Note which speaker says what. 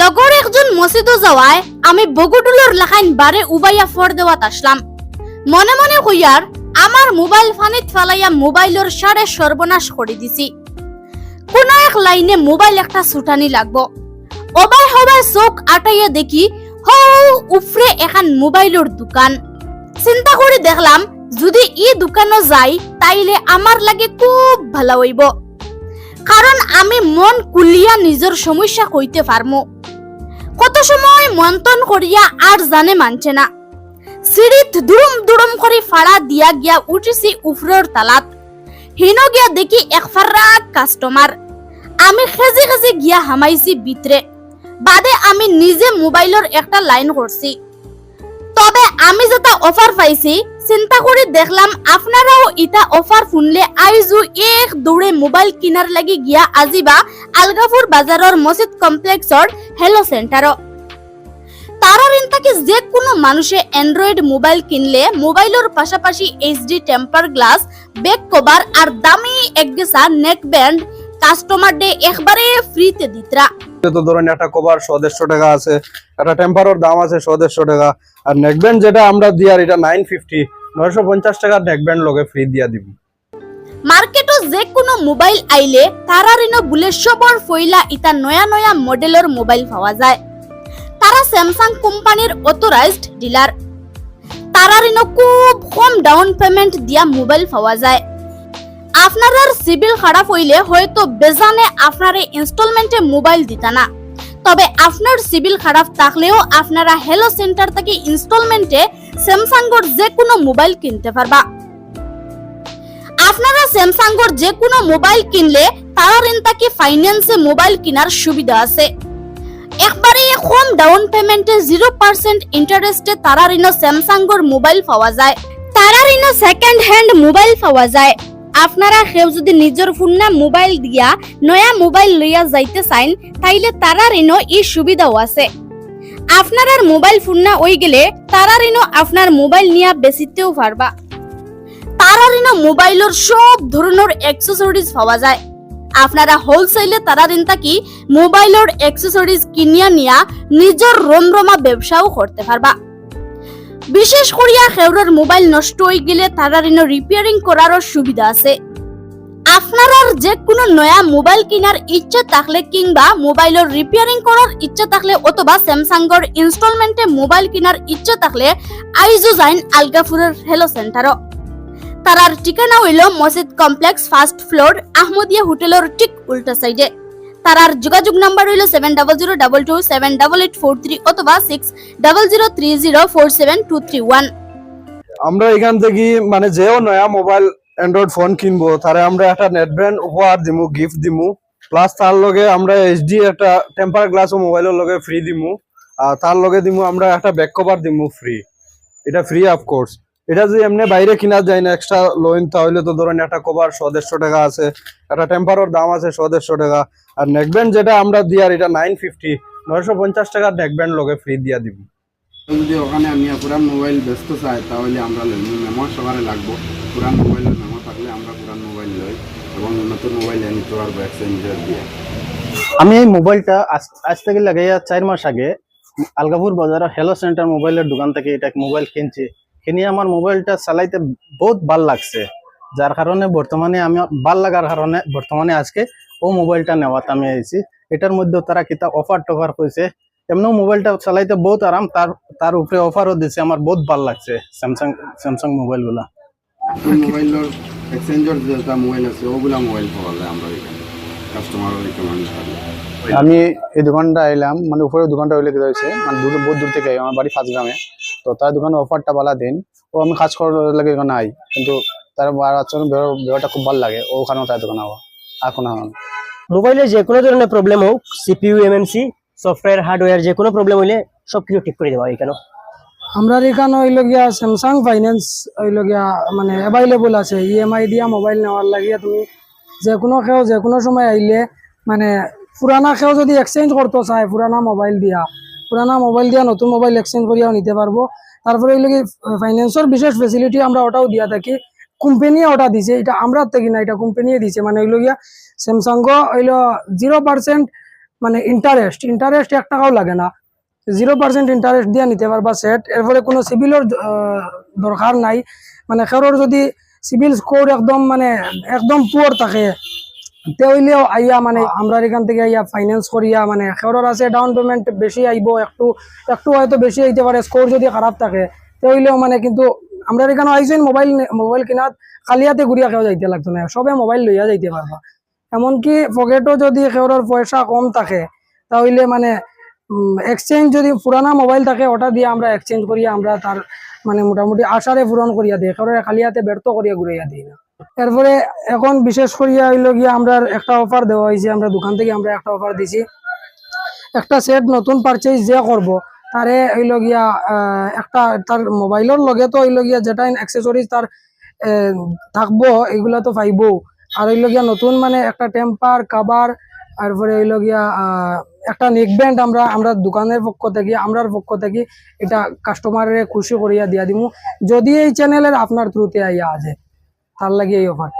Speaker 1: লগর একজন মসজিদও যাওয়ায় আমি বগুটুলোর লেখাইন বারে উবাইয়া ফর দেওয়াত আসলাম। মনে মনে কইয়ার আমার মোবাইল ফানিত ফালাইয়া মোবাইলের সারে সর্বনাশ করে দিছি। কোন এক লাইনে মোবাইল একটা ছুটানি লাগবো। অবাই হবাই চোখ আটাইয়া দেখি হৌ উফরে এখান মোবাইলের দোকান। চিন্তা করে দেখলাম, যদি ই দোকানও যাই তাইলে আমার লাগে খুব ভালো হইব। কারণ আমি মন কুলিয়া নিজের সমস্যা কইতে পারমু কত সময় মন্থন করিয়া আর জানে মানছে না। সিঁড়িত দুরুম দুরুম করে ফাড়া দিয়া গিয়া উঠিছি উফরের তালাত। হিন গিয়া দেখি এক ফারাক কাস্টমার আমি খেজি খেজি গিয়া হামাইছি ভিতরে বাদে আমি নিজে মোবাইলের একটা লাইন করছি তবে আমি যেটা অফার পাইছি চিন্তা করে দেখলাম আপনারাও ইটা অফার শুনলে আইজু এক দৌড়ে মোবাইল কিনার লাগি গিয়া আজিবা আলগাপুর বাজারের মসজিদ কমপ্লেক্সর হেলো সেন্টারও তারার ইনতাকে যে কোনো মানুষে অ্যান্ড্রয়েড মোবাইল কিনলে মোবাইলের পাশাপাশি HD temper glass back cover আর দামি একগেসা নেক ব্যান্ড কাস্টমার ডে একবারে ফ্রিতে দিতরা
Speaker 2: তো ধরেন একটা কভার ছ দেড়শো টাকা আছে, একটা টেম্পারের দাম আছে ছ দেড়শো টাকা, আর নেকব্যান্ড যেটা আমরা দিই আর এটা নাইন ফিফটি নয়শো পঞ্চাশ টাকার নেকব্যান্ড লগে ফ্রি দিয়া দিব।
Speaker 1: মার্কেটও যে কোনো মোবাইল আইলে তারার ইনো বুলে সবর ফইলা ইতা নয়া নয়া মডেলের মোবাইল পাওয়া যায়। তারা স্যামসাং কোম্পানির অথরাইজড ডিলার তারার ইনো খুব কম ডাউন পেমেন্ট দিয়া মোবাইল পাওয়া যায়। আপনার সিবিল খারাপ হইলে হয়তো বেজানে আপনার ইনস্টলমেন্টে মোবাইল দিতা না। তবে আপনার সিবিল খারাপ থাকলেও আপনারা হেলো সেন্টার থেকে ইনস্টলমেন্টে স্যামসাংগর যে কোনো মোবাইল কিনতে পারবা আপনারা স্যামসাংগর যে কোনো মোবাইল কিনলে তারার ইনতাকে ফাইন্যান্সে মোবাইল কেনার সুবিধা আছে। একবারে কম ডাউন পেমেন্টে জিরো পার্সেন্ট ইন্টারেস্টে তারার ইনো স্যামসাংগর মোবাইল পাওয়া যায়। তারার ইনো সেকেন্ড হ্যান্ড মোবাইল পাওয়া যায়। আপনারা কেউ যদি নিজের ফোন না মোবাইল দিয়া, নয়া মোবাইল লইয়া যাইতে চাইন, তাইলে তারার ইনো এই সুবিধাও আছে। আপনার আর মোবাইল ফোন না ওই গেলে তারার ইনো আপনার মোবাইল নিয়া বেচিতেও পারবা তারারিনা মোবাইলের সব ধরনের অ্যাক্সেসরিজ পাওয়া যায়। আপনারা হোলসেলে তারারিন থাকি মোবাইলের অ্যাক্সেসরিজ কিনিয়া নিয়া নিজের রমরমা ব্যবসাও করতে পারবা। বিশেষ করিয়া খেউরের মোবাইল নষ্ট হয়ে গেলে তারারিন রিপেয়ারিং করারও সুবিধা আছে। আপনার যে কোনো নয়া মোবাইল কেনার ইচ্ছা থাকলে কিংবা মোবাইলের রিপেয়ারিং করার ইচ্ছা থাকলে অথবা স্যামসাংগর ইনস্টলমেন্টে মোবাইল কেনার ইচ্ছা থাকলে আইজো যাইন আলগাপুরের হেলো সেন্টারও তারার ঠিকানা হইল মসজিদ কমপ্লেক্স ফার্স্ট ফ্লোর আহমদিয়া হোটেলের ঠিক উল্টা সাইডে তারার যোগাযোগ নাম্বার হইল seven double zero double two seven double eight four three অথবা six double zero three zero four seven two three one
Speaker 2: আমরা এখান থেকে মানে যেও নয়া মোবাইল অ্যান্ড্রয়েড ফোন কিনবো তারে আমরা একটা নেট ব্র্যান্ড উপহার দিমু গিফট দিমু প্লাস তার লগে আমরা এইচডি একটা টেম্পার গ্লাস ও মোবাইলের লগে ফ্রি দিমু, আর তার লগে দিমু আমরা একটা ব্যাক কভার দিমু ফ্রি এটা ফ্রি কোর্স এটা যদি এমনি বাইরে কিনা যায় না এক্সট্রা লোন তাহলে তো ধরেন একটা কভার ছ দেড়শো টাকা আছে, একটা টেম্পারের দাম আছে ছ দেড়শো টাকা, আর নেকব্যান্ড যেটা আমরা দিই আর এটা নাইন ফিফটি নয়শো পঞ্চাশ টাকার নেকব্যান্ড লগে ফ্রি দিয়া দিব
Speaker 3: যদি ওখানে আমি পুরান মোবাইল ব্যস্ত চাই, তাহলে আমরা মেমো সবারে লাগবো পুরান মোবাইলের মেমো থাকলে আমরা পুরান মোবাইল লই এবং নতুন মোবাইল নিতে পারব এক্সচেঞ্জার দিয়ে।
Speaker 4: আমি এই মোবাইলটা আজ থেকে লাগাইয়া চার মাস আগে আলগাপুর বাজারে হেলো সেন্টার মোবাইলের দোকান থেকে এটা মোবাইল কিনছি। কিনে আমার মোবাইলটা চালাইতে বহুত ভালো লাগছে। যার কারণে বর্তমানে আমি ভালো লাগার কারণে বর্তমানে আজকে ও মোবাইলটা নেওয়াতে আমি আইছি। এটার মধ্যে তারা কিতা অফার টফার কইছে এমনিও মোবাইলটা চালাইতে বহুত আরাম তার তার উপরে অফারও দিছে আমার বহুত ভালো লাগছে স্যামসাং স্যামসাং মোবাইলগুলা
Speaker 3: মোবাইলের এক্সচেঞ্জার যেটা মোবাইল আছে ওগুলা মোবাইল পাওয়া যায় আমরা এখানে কাস্টমার রিকমেন্ড থাকলে
Speaker 4: আমি এই দোকানটা এলাম মানে উপরে দোকানটা হইলে কি হয়েছে মানে দূর বহুত দূর থেকে আমার বাড়ি ফার্স্ট গ্রামে তো তার দোকানে অফারটা বালা দিন ও আমি কাজ করার লাগে এখানে আই কিন্তু তার আচরণ ব্যবহারটা খুব ভালো লাগে ওখানেও তার দোকানে হওয়া এখন
Speaker 5: মোবাইলে যে কোনো ধরনের প্রবলেম হোক সিপিইউ এমএমসি সফটওয়্যার হার্ডওয়্যার যে কোনো প্রবলেম হইলে সব কিছু ঠিক করে দেওয়া হয় এখানে
Speaker 6: আমরা এখানে হইল গিয়া স্যামসাং ফাইন্যান্স গিয়া মানে অ্যাভেলেবল আছে। ইএমআই দিয়া মোবাইল নেওয়ার লাগিয়া তুমি যে কোনো কেউ যে কোনো সময় আইলে মানে পুরানা কেউ যদি এক্সচেঞ্জ করতে চায় পুরানা মোবাইল দিয়া, পুরানা মোবাইল দিয়া নতুন মোবাইল এক্সচেঞ্জ করিয়াও নিতে পারব। তারপরে হইল কি ফাইন্যান্সের বিশেষ ফেসিলিটি আমরা ওটাও দিয়া থাকি। কোম্পানি ওটা দিছে, এটা আমরা থেকে না, এটা কোম্পানিয়ে দিছে। মানে হইল গিয়া স্যামসাং হইল জিরো পার্সেন্ট মানে ইন্টারেস্ট ইন্টারেস্ট এক টাকাও লাগে না। জিরো পার্সেন্ট ইন্টারেস্ট দিয়ে নিতে পারবা সেট এরপরে কোনো সিভিলের দরকার নাই। মানে খেরোর যদি সিভিল স্কোর একদম মানে একদম পুয়ার থাকে তে হইলেও আইয়া মানে আমরা এখান থেকে আইয়া ফাইন্যান্স করিয়া মানে খেরোর আছে ডাউন পেমেন্ট বেশি আইব একটু একটু হয়তো বেশি আইতে পারে স্কোর যদি খারাপ থাকে তে হইলেও মানে কিন্তু আমরা এখানে আইসেন মোবাইল মোবাইল কিনাত খালিয়াতে ঘুরিয়া খেয়ে যাইতে লাগতো না সবে মোবাইল লইয়া যাইতে পারবা। এমনকি পকেটও যদি খেওরের পয়সা কম থাকে, তাহলে মানে এক্সচেঞ্জ যদি পুরানা মোবাইল থাকে, ওটা দিয়ে আমরা এক্সচেঞ্জ করিয়া আমরা তার মানে মোটামুটি আশারে পূরণ করিয়া দিই। খালি খালিয়াতে ব্যর্থ করিয়া ঘুরাইয়া দিই না। এরপরে এখন বিশেষ করিয়া হইল গিয়া আমরা একটা অফার দেওয়া হয়েছে, আমরা দোকান থেকে আমরা একটা অফার দিছি। একটা সেট নতুন পারচেজ যে করব, তারে হইল গিয়া একটা তার মোবাইলের লগে তো হইল গিয়া যেটা অ্যাক্সেসরিজ তার থাকব এগুলা তো পাইবো। আর হইল গিয়া নতুন মানে একটা টেম্পার কাবার তারপরে হইল গিয়া একটা নেক ব্যান্ড আমরা আমরা দোকানের পক্ষ থেকে, আমরার পক্ষ থেকে এটা কাস্টমারের খুশি করিয়া দিয়া দিব যদি এই চ্যানেলের আপনার থ্রুতে আইয়া আছে তার লাগে এই অফার